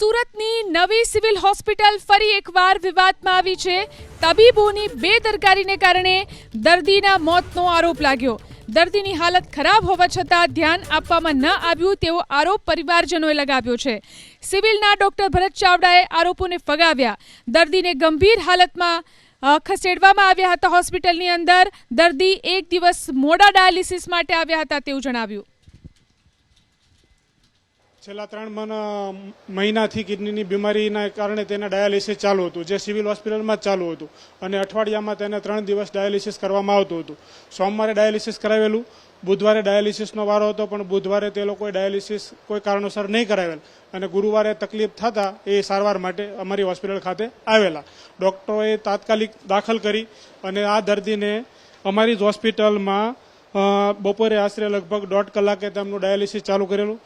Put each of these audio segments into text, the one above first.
સુરતની નવી civil hospital ફરી એકવાર વિવાદમાં આવી છે. તબીબોની બેદરકારીને કારણે દર્દીના મોતનો આરોપ લાગ્યો. દર્દીની હાલત ખરાબ હોવા છતાં ધ્યાન આપવામાં ન આવ્યું તેવો આરોપ પરિવારજનોએ લગાવ્યો છે. સિવિલના ડોક્ટર ભરત ચાવડાએ આરોપોને ફગાવ્યા. દર્દીને ગંભીર હાલતમાં ખસેડવામાં આવ્યા હતા હોસ્પિટલની અંદર. દર્દી એક દિવસ મોડા ડાયાલિસિસ માટે આવ્યા હતા તેવું જણાવ્યું. છેલ્લા ત્રણ મહિનાથી કિડનીની બીમારીના કારણે તેને ડાયાલિસિસ ચાલુ હતું, જે સિવિલ હોસ્પિટલમાં ચાલુ હતું. અને અઠવાડિયામાં તેને ત્રણ દિવસ ડાયાલિસિસ કરવામાં આવતું હતું. સોમવારે ડાયાલિસિસ કરાવેલું, બુધવારે ડાયાલિસિસનો વારો હતો, પણ બુધવારે તે લોકોએ ડાયાલિસિસ કોઈ કારણોસર નહીં કરાવેલ. અને ગુરુવારે તકલીફ થતાં એ સારવાર માટે અમારી હોસ્પિટલ ખાતે આવેલા. ડૉક્ટરોએ તાત્કાલિક દાખલ કરી અને આ દર્દીને અમારી જ હોસ્પિટલમાં બપોરે આશરે લગભગ દોઢ કલાકે તેમનું ડાયાલિસિસ ચાલુ કરેલું.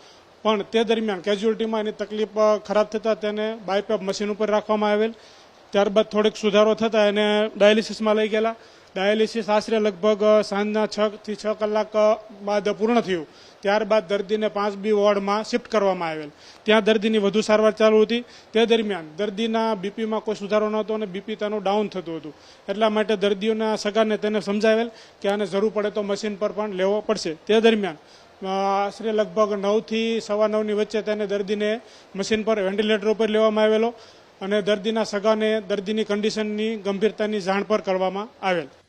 પણ તે દરમિયાન કેજ્યુઅલિટીમાં એની તકલીફ ખરાબ થતાં તેને બાયપેપ મશીન ઉપર રાખવામાં આવેલ. ત્યારબાદ થોડીક સુધારો થતાં એને ડાયાલિસિસમાં લઈ ગયેલા. ડાયાલિસિસ આશરે લગભગ સાંજના છ થી છ કલાક બાદ પૂર્ણ થયું. ત્યારબાદ દર્દીને પાંચ બી વોર્ડમાં શિફ્ટ કરવામાં આવેલ. ત્યાં દર્દીની વધુ સારવાર ચાલુ હતી. તે દરમિયાન દર્દીના બીપીમાં કોઈ સુધારો નહોતો અને બીપી તેનું ડાઉન થતું હતું. એટલા માટે દર્દીઓના સગાને તેને સમજાવેલ કે આને જરૂર પડે તો મશીન પર પણ લેવો પડશે. તે દરમિયાન આશરે લગભગ નવથી સવા નવની વચ્ચે તેને દર્દીને મશીન પર વેન્ટિલેટર ઉપર લેવામાં આવેલો અને દર્દીના સગાને દર્દીની કન્ડિશનની ગંભીરતાની જાણ પર કરવામાં આવેલ.